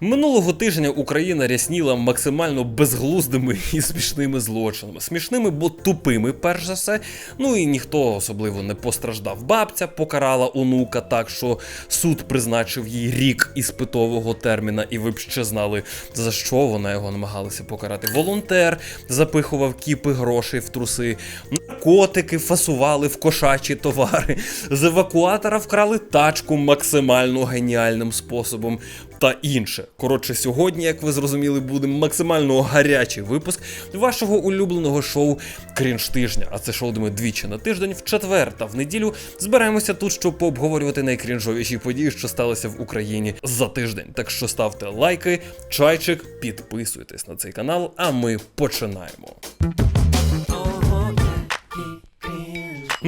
Минулого тижня Україна рясніла максимально безглуздими і смішними злочинами. Смішними, бо тупими, перш за все. Ну і ніхто особливо не постраждав. Бабця покарала онука так, що суд призначив їй рік іспитового терміна, і ви б ще знали, за що вона його намагалася покарати. Волонтер запихував кіпи грошей в труси, наркотики фасували в кошачі товари, з евакуатора вкрали тачку максимально геніальним способом та інше. Коротше, сьогодні, як ви зрозуміли, буде максимально гарячий випуск вашого улюбленого шоу Крінж тижня. А це шоу, де ми двічі на тиждень, в четвер та в неділю збираємося тут, щоб пообговорювати найкрінжовіші події, що сталися в Україні за тиждень. Так що ставте лайки, чайчик, підписуйтесь на цей канал, а ми починаємо.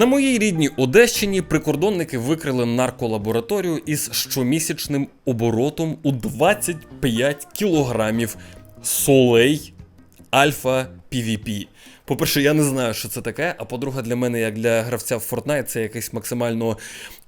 На моїй рідній Одещині прикордонники викрили нарколабораторію із щомісячним оборотом у 25 кілограмів солей альфа PVP. По-перше, я не знаю, що це таке. А по-друге, для мене, як для гравця в Fortnite, це якесь максимально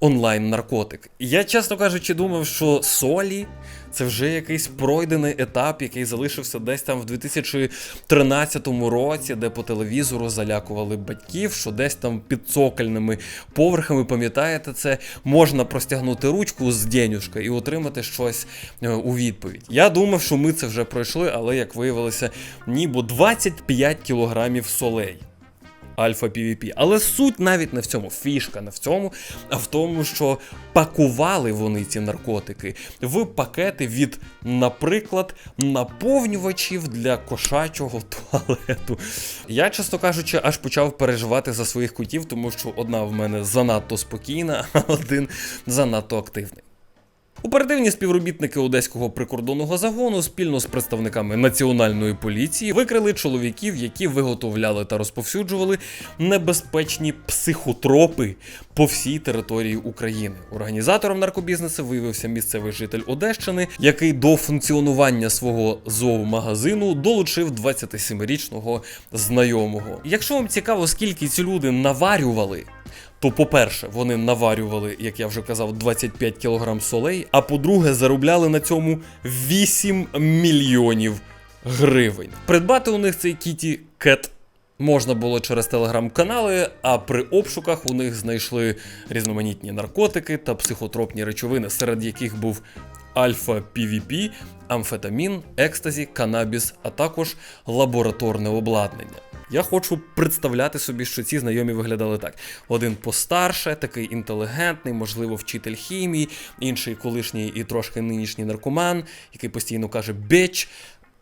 онлайн наркотик. Я, чесно кажучи, думав, що солі це вже якийсь пройдений етап, який залишився десь там в 2013 році, де по телевізору залякували батьків, що десь там під цокольними поверхами, пам'ятаєте, це можна простягнути ручку з денюшка і отримати щось е, у відповідь. Я думав, що ми це вже пройшли, але як виявилося, ні, бо 25 кілограмів солей. Альфа PvP. Але суть навіть не в цьому, фішка не в цьому, а в тому, що пакували вони ці наркотики в пакети від, наприклад, наповнювачів для кошачого туалету. Я, чесно кажучи, аж почав переживати за своїх котів, тому що одна в мене занадто спокійна, а один занадто активний. Оперативні співробітники одеського прикордонного загону спільно з представниками національної поліції викрили чоловіків, які виготовляли та розповсюджували небезпечні психотропи по всій території України. Організатором наркобізнесу виявився місцевий житель Одещини, який до функціонування свого зоомагазину долучив 27-річного знайомого. Якщо вам цікаво, скільки ці люди наварювали. То, по-перше, вони наварювали, як я вже казав, 25 кг солей, а по-друге, заробляли на цьому 8 мільйонів гривень. Придбати у них цей кіті кет можна було через телеграм-канали, а при обшуках у них знайшли різноманітні наркотики та психотропні речовини, серед яких був альфа PVP, амфетамін, екстазі, канабіс, а також лабораторне обладнання. Я хочу представляти собі, що ці знайомі виглядали так: один постарше, такий інтелігентний, можливо, вчитель хімії, інший колишній і трошки нинішній наркоман, який постійно каже біч.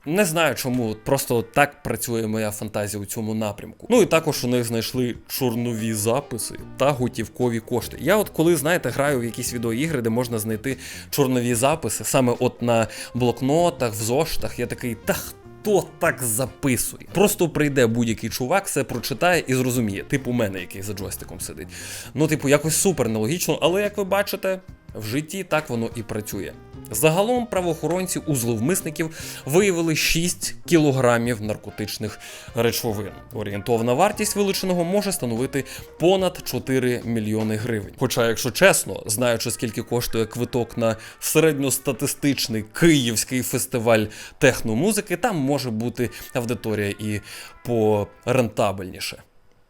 Не знаю чому, просто так працює моя фантазія у цьому напрямку. Ну і також у них знайшли чорнові записи та готівкові кошти. Я, от коли знаєте, граю в якісь відеоігри, де можна знайти чорнові записи, саме от на блокнотах, в зошитах, я такий, та хто так записує? Просто прийде будь-який чувак, все прочитає і зрозуміє, типу мене, який за джойстиком сидить. Ну, типу, якось супер нелогічно, але як ви бачите, в житті так воно і працює. Загалом правоохоронці у зловмисників виявили 6 кілограмів наркотичних речовин. Орієнтовна вартість вилученого може становити понад 4 мільйони гривень. Хоча, якщо чесно, знаючи скільки коштує квиток на середньостатистичний київський фестиваль техномузики, там може бути аудиторія і порентабельніше.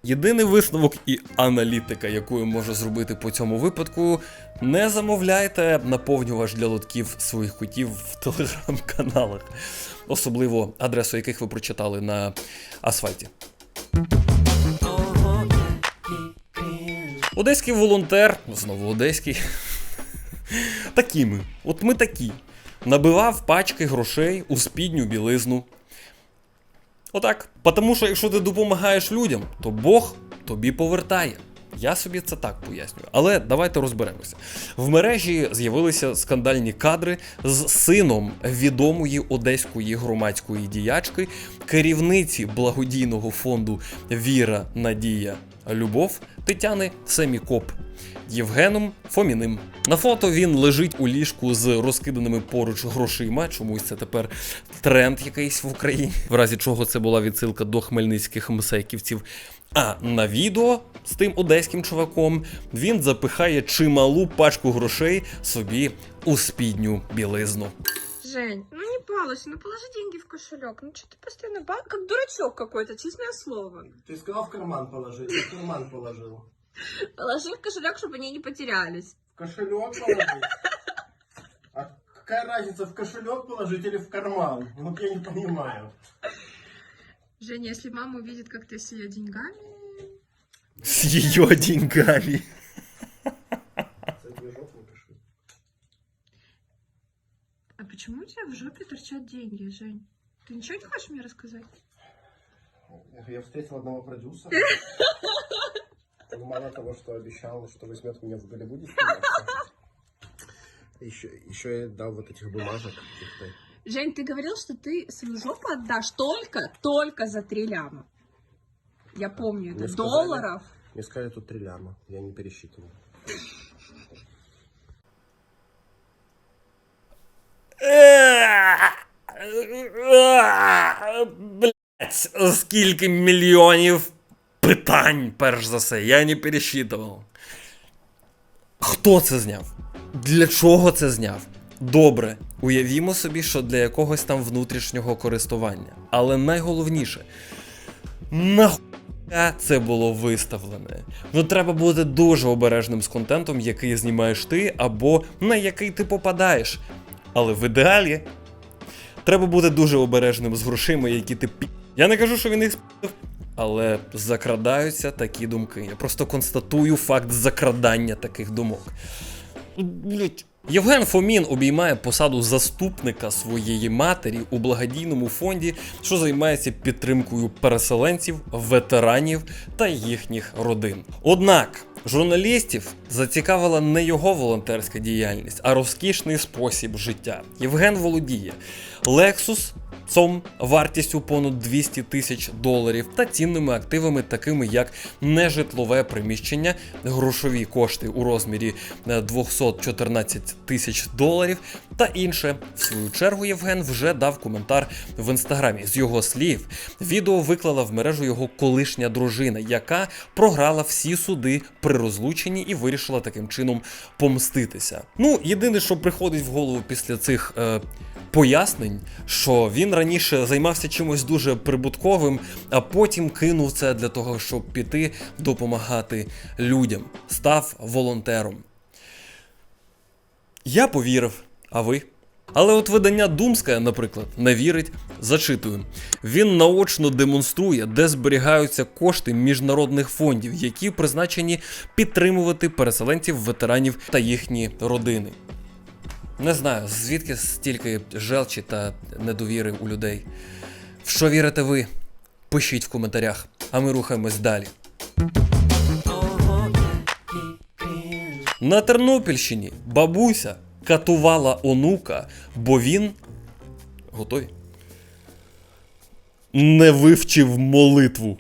Єдиний висновок і аналітика, яку я можу зробити по цьому випадку, не замовляйте наповнювач для лотків своїх котів в телеграм-каналах, особливо адресу яких ви прочитали на асфальті. Одеський волонтер, знову одеський. Такі ми. От ми такі. Набивав пачки грошей у спідню білизну. Отак. Тому що якщо ти допомагаєш людям, то Бог тобі повертає. Я собі це так пояснюю. Але давайте розберемося. В мережі з'явилися скандальні кадри з сином відомої одеської громадської діячки, керівниці благодійного фонду Віра, Надія, Любов Тетяни Семікоп. Євгеном Фоміним. На фото він лежить у ліжку з розкиданими поруч грошима. Чомусь це тепер тренд якийсь в Україні, в разі чого це була відсилка до хмельницьких мсеківців. А на відео з тим одеським чуваком він запихає чималу пачку грошей собі у спідню білизну. Жень, ну не балуйся, ну положи деньги в кошелек. Ну что ты постоянно ба... как дурачок какой-то, честное слово. Ты сказал в карман положить, я в карман положил. Положи в кошелек, чтобы они не потерялись. В кошелек положить? А какая разница, в кошелек положить или в карман? Вот я не понимаю. Женя, если мама увидит, как ты с ее деньгами... З її деньгами. А почему у тебя в жопе торчат деньги, Жень? Ты ничего не хочешь мне рассказать? Я встретил одного продюсера. Он мало того, что обещал, что возьмет меня в Голливуде сниматься, еще, еще и дал вот этих бумажек каких-то. Жень, ты говорил, что ты свою жопу отдашь только, только за три ляма. Я помню это. Мне сказали. Долларов. Мне сказали тут три ляма, я не пересчитывал. Блять, скільки мільйонів Питань, перш за все, я не пересчитував. Хто це зняв? Для чого це зняв? Добре, уявімо собі, що для якогось там внутрішнього користування. Але найголовніше, нахуя це було виставлене? Ну треба бути дуже обережним з контентом, який знімаєш ти, або на який ти попадаєш. Але в ідеалі треба бути дуже обережним з грошима, які ти пі. Я не кажу, що він їх спів, але закрадаються такі думки. Я просто констатую факт закрадання таких думок. Блять. Євген Фомін обіймає посаду заступника своєї матері у благодійному фонді, що займається підтримкою переселенців, ветеранів та їхніх родин. Однак журналістів зацікавила не його волонтерська діяльність, а розкішний спосіб життя. Євген володіє Lexus, цом вартістю понад 200 тисяч доларів та цінними активами, такими як нежитлове приміщення, грошові кошти у розмірі е, 214 тисяч доларів та інше. В свою чергу Євген вже дав коментар в інстаграмі. З його слів, відео виклала в мережу його колишня дружина, яка програла всі суди при розлученні і вирішила таким чином помститися. Ну, єдине, що приходить в голову після цих. Е, пояснень, що він раніше займався чимось дуже прибутковим, а потім кинув це для того, щоб піти допомагати людям, став волонтером. Я повірив, а ви? Але от видання Думська, наприклад, не вірить, зачитую. Він наочно демонструє, де зберігаються кошти міжнародних фондів, які призначені підтримувати переселенців, ветеранів та їхні родини. Не знаю, звідки стільки желчі та недовіри у людей. В що вірите ви? Пишіть в коментарях, а ми рухаємось далі. На Тернопільщині бабуся катувала онука, бо він. Готові? Не вивчив молитву.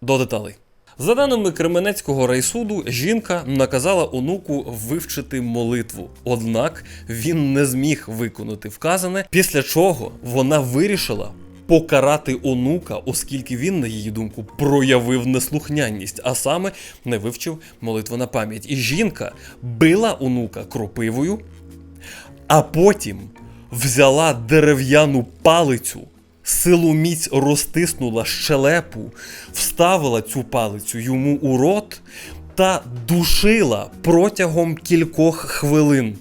До деталей. За даними Кременецького райсуду, жінка наказала онуку вивчити молитву. Однак він не зміг виконати вказане, після чого вона вирішила покарати онука, оскільки він, на її думку, проявив неслухняність, а саме не вивчив молитву на пам'ять. І жінка била онука кропивою, а потім взяла дерев'яну палицю, силоміць розтиснула щелепу, вставила цю палицю йому у рот та душила протягом кількох хвилин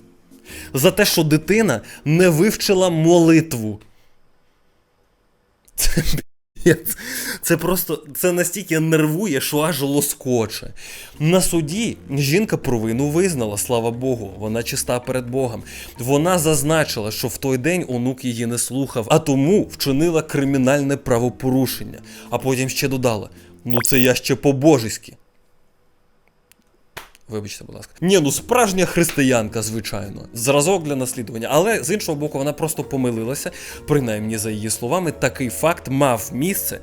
за те, що дитина не вивчила молитву. Це, блядь, це просто це настільки нервує, що аж лоскоче. На суді жінка провину визнала, слава Богу, вона чиста перед Богом. Вона зазначила, що в той день онук її не слухав, а тому вчинила кримінальне правопорушення. А потім ще додала: ну це я ще по-божеськи. Вибачте, будь ласка. Ні, ну справжня християнка, звичайно. Зразок для наслідування. Але з іншого боку, вона просто помилилася. Принаймні, за її словами, такий факт мав місце.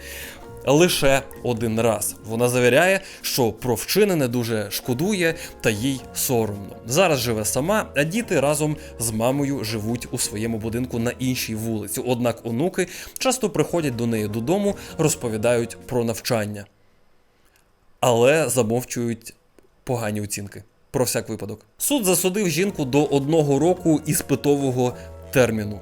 Лише один раз вона завіряє, що про вчинене дуже шкодує та їй соромно. Зараз живе сама, а діти разом з мамою живуть у своєму будинку на іншій вулиці. Однак онуки часто приходять до неї додому, розповідають про навчання, але замовчують погані оцінки. Про всяк випадок. Суд засудив жінку до одного року іспитового терміну.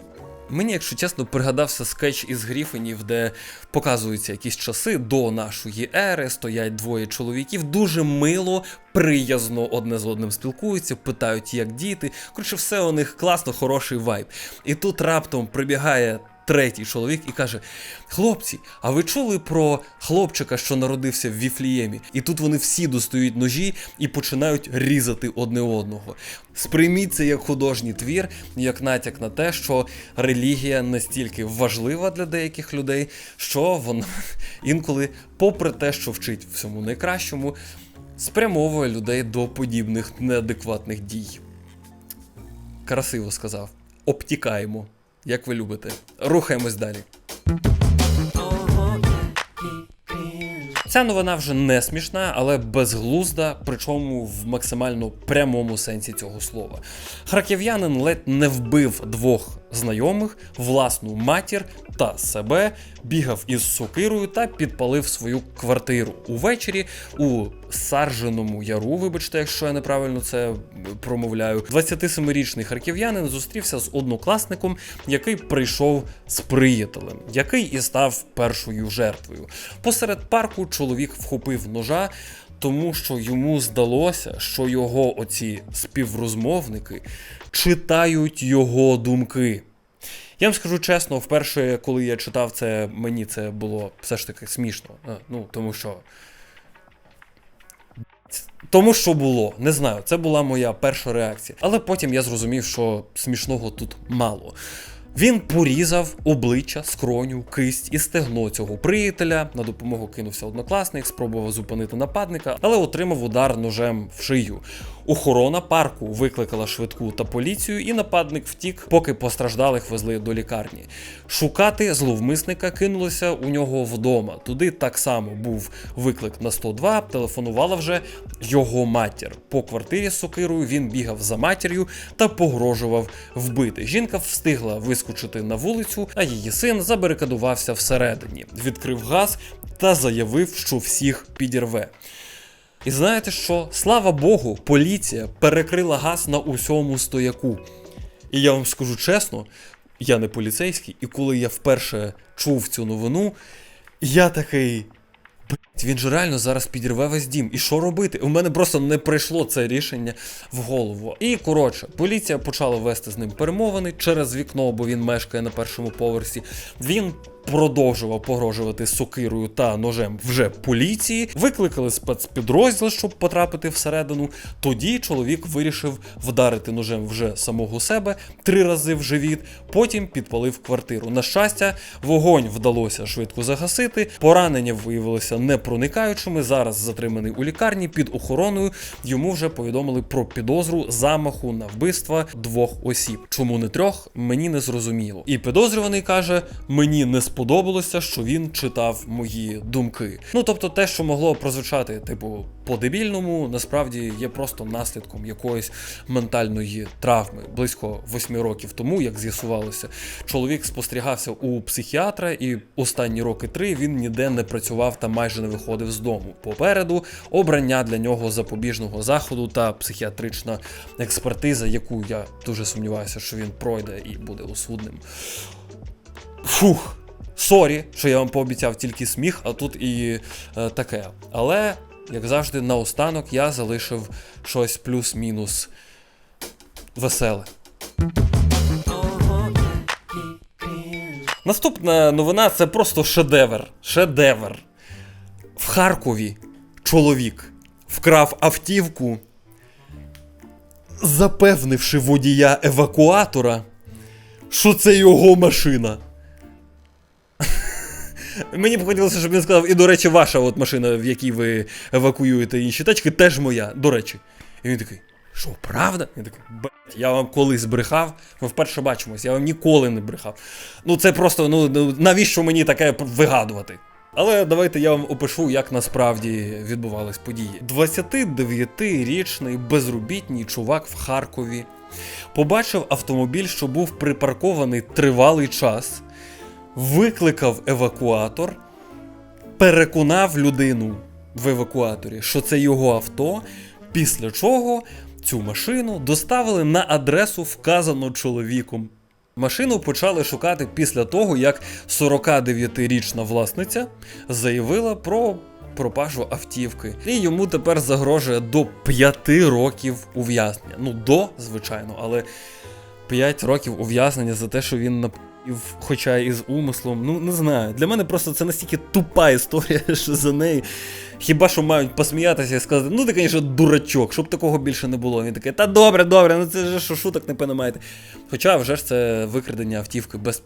Мені, якщо чесно, пригадався скетч із Гріфенів, де показуються якісь часи до нашої ери, стоять двоє чоловіків, дуже мило, приязно одне з одним спілкуються, питають, як діти. Коротше, все у них класно, хороший вайб. І тут раптом прибігає третій чоловік і каже: Хлопці, а ви чули про хлопчика, що народився в Віфліємі? І тут вони всі достають ножі і починають різати одне одного. Сприйміть це як художній твір, як натяк на те, що релігія настільки важлива для деяких людей, що вона інколи, попри те, що вчить всьому найкращому, спрямовує людей до подібних неадекватних дій. Красиво сказав. Обтікаємо, як ви любите. Рухаємось далі. Ця новина вже не смішна, але безглузда, причому в максимально прямому сенсі цього слова. Харків'янин ледь не вбив двох знайомих, власну матір та себе, бігав із сокирою та підпалив свою квартиру увечері у Сарженому яру. Вибачте, якщо я неправильно це промовляю. 27-річний харків'янин зустрівся з однокласником, який прийшов з приятелем, який і став першою жертвою. Посеред парку чоловік вхопив ножа. Тому що йому здалося, що його оці співрозмовники читають його думки. Я вам скажу чесно, вперше, коли я читав це, мені це було все ж таки смішно. Е, Ну, тому що. Тому що було, не знаю, це була моя перша реакція. Але потім я зрозумів, що смішного тут мало. Він порізав обличчя, скроню, кисть і стегно цього приятеля. На допомогу кинувся однокласник, спробував зупинити нападника, але отримав удар ножем в шию. Охорона парку викликала швидку та поліцію, і нападник втік, поки постраждалих везли до лікарні. Шукати зловмисника кинулося у нього вдома. Туди так само був виклик на 102, телефонувала вже його матір. По квартирі з сокирою він бігав за матір'ю та погрожував вбити. Жінка встигла вискочити на вулицю, а її син забарикадувався всередині, відкрив газ та заявив, що всіх підірве. І знаєте що? Слава Богу, поліція перекрила газ на усьому стояку. І я вам скажу чесно, я не поліцейський, і коли я вперше чув цю новину, я такий. «Блядь, Він же реально зараз підірве весь дім. І що робити? У мене просто не прийшло це рішення в голову. І коротше, поліція почала вести з ним перемовини через вікно, бо він мешкає на першому поверсі. Він продовжував погрожувати сокирою та ножем вже поліції. Викликали спецпідрозділ, щоб потрапити всередину. Тоді чоловік вирішив вдарити ножем вже самого себе три рази в живіт, потім підпалив квартиру. На щастя, вогонь вдалося швидко загасити. Поранення виявилися непроникаючими. Зараз затриманий у лікарні під охороною. Йому вже повідомили про підозру замаху на вбивство двох осіб. Чому не трьох? Мені не зрозуміло. І підозрюваний каже: мені не сподобалося, що він читав мої думки. Ну тобто, те, що могло прозвучати, типу, по-дебільному, насправді є просто наслідком якоїсь ментальної травми. Близько восьми років тому, як з'ясувалося, чоловік спостерігався у психіатра, і останні роки три він ніде не працював та майже не виходив з дому. Попереду обрання для нього запобіжного заходу та психіатрична експертиза, яку я дуже сумніваюся, що він пройде і буде осудним. Фух. Сорі, що я вам пообіцяв тільки сміх, а тут і е, таке. Але, як завжди, наостанок я залишив щось плюс-мінус веселе. Наступна новина це просто шедевр. Шедевр. В Харкові чоловік вкрав автівку, запевнивши водія евакуатора, що це його машина. Мені б хотілося, щоб він сказав, і до речі, ваша от машина, в якій ви евакуюєте інші тачки, теж моя, до речі. І він такий, що, правда? Я такий, блять, я вам колись брехав, ми вперше бачимось, я вам ніколи не брехав. Ну це просто, ну ну, навіщо мені таке вигадувати? Але давайте я вам опишу, як насправді відбувались події. 29-річний безробітний чувак в Харкові побачив автомобіль, що був припаркований тривалий час, викликав евакуатор, переконав людину в евакуаторі, що це його авто, Після чого цю машину доставили на адресу, вказану чоловіком. Машину почали шукати після того, як 49-річна власниця заявила про пропажу автівки. І йому тепер загрожує до 5 років ув'язнення. Ну, до, звичайно, але 5 років ув'язнення за те, що він хоча і з умислом. Ну, не знаю. Для мене просто це настільки тупа історія, що за неї. Хіба що мають посміятися і сказати, ну ти, звісно, дурачок, щоб такого більше не було. Він такий, та добре, добре, ну це ж що шуток не понімаєте. Хоча вже ж це викрадення автівки без.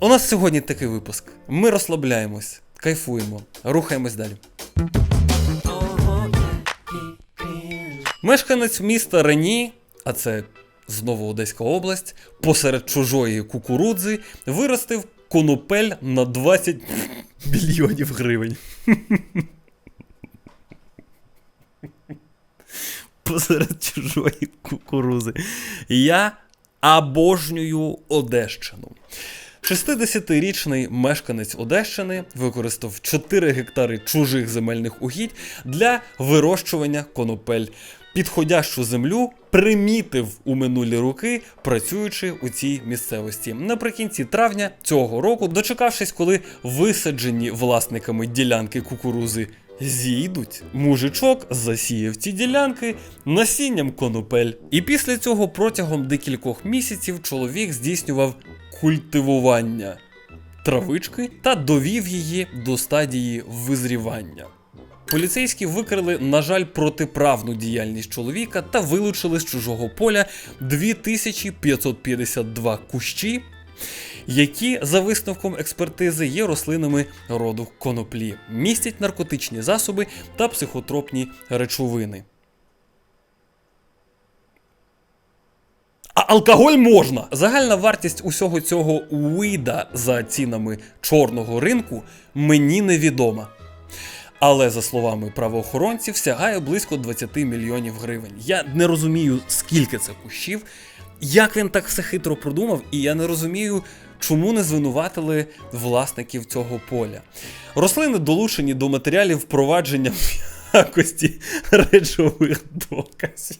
У нас сьогодні такий випуск. Ми розслабляємось, кайфуємо, рухаємось далі. Мешканець міста Рені, а це знову Одеська область, посеред чужої кукурудзи виростив конопель на 20 мільйонів гривень. Посеред чужої кукурузи. Я обожнюю Одещину. 60-річний мешканець Одещини використав 4 гектари чужих земельних угідь для вирощування конопель. Підходящу землю примітив у минулі роки, працюючи у цій місцевості. Наприкінці травня цього року, дочекавшись, коли висаджені власниками ділянки кукурузи зійдуть, мужичок засіяв ці ділянки насінням конопель. І після цього протягом декількох місяців чоловік здійснював культивування травички та довів її до стадії визрівання. Поліцейські викрили, на жаль, протиправну діяльність чоловіка та вилучили з чужого поля 2552 кущі, які, за висновком експертизи, є рослинами роду коноплі, містять наркотичні засоби та психотропні речовини. А алкоголь можна. Загальна вартість усього цього уїда за цінами чорного ринку мені невідома. Але за словами правоохоронців, сягає близько 20 мільйонів гривень. Я не розумію, скільки це кущів, як він так все хитро продумав, і я не розумію, чому не звинуватили власників цього поля. Рослини долучені до матеріалів впровадження в якості речових доказів.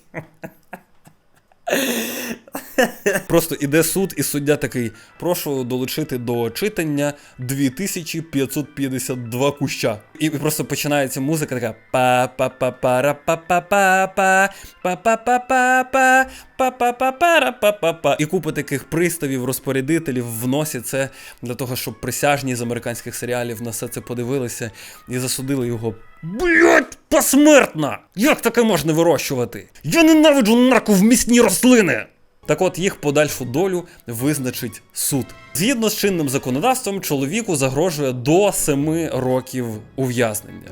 Просто іде суд, і суддя такий: прошу долучити до читання 2552 куща. І просто починається музика така па па па пара па па па па па па па па па па па па пара па па па І купа таких приставів, розпорядителів вносять це для того, щоб присяжні з американських серіалів на все це подивилися і засудили його. Блять, посмертно! Як таке можна вирощувати? Я ненавиджу нарковмісні рослини! Так от їх подальшу долю визначить суд. Згідно з чинним законодавством, чоловіку загрожує до 7 років ув'язнення.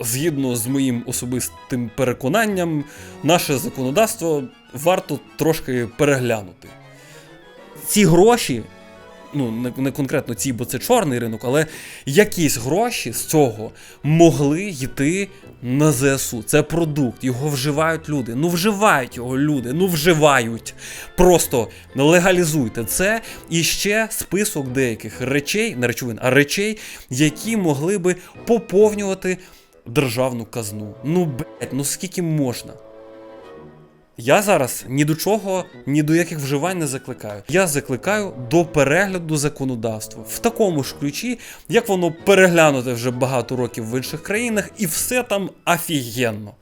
Згідно з моїм особистим переконанням, наше законодавство варто трошки переглянути. Ці гроші, ну не, не конкретно ці, бо це чорний ринок, але якісь гроші з цього могли йти на ЗСУ. Це продукт, його вживають люди. Ну вживають його люди, ну вживають. Просто легалізуйте це і ще список деяких речей, не речовин, а речей, які могли би поповнювати державну казну. Ну блять, ну скільки можна? Я зараз ні до чого, ні до яких вживань не закликаю. Я закликаю до перегляду законодавства в такому ж ключі, як воно переглянуте вже багато років в інших країнах, і все там офігенно.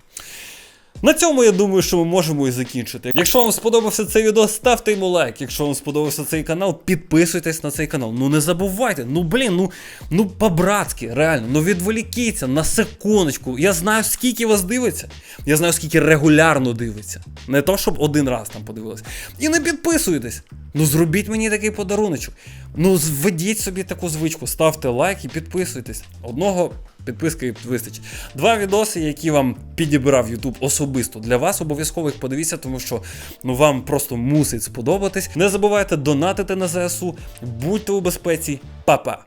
На цьому я думаю, що ми можемо і закінчити. Якщо вам сподобався цей відео, ставте йому лайк. Якщо вам сподобався цей канал, підписуйтесь на цей канал. Ну не забувайте, ну блін, ну ну по-братськи, реально, ну відволікіться на секундочку. Я знаю, скільки вас дивиться. Я знаю, скільки регулярно дивиться. Не то, щоб один раз там подивилися. І не підписуйтесь. Ну зробіть мені такий подаруночок. Ну введіть собі таку звичку, ставте лайк і підписуйтесь. Одного підписки вистачить. Два відоси, які вам підібрав YouTube особисто для вас, обов'язково їх подивіться, тому що ну вам просто мусить сподобатись. Не забувайте донатити на ЗСУ, будьте у безпеці, Па-па!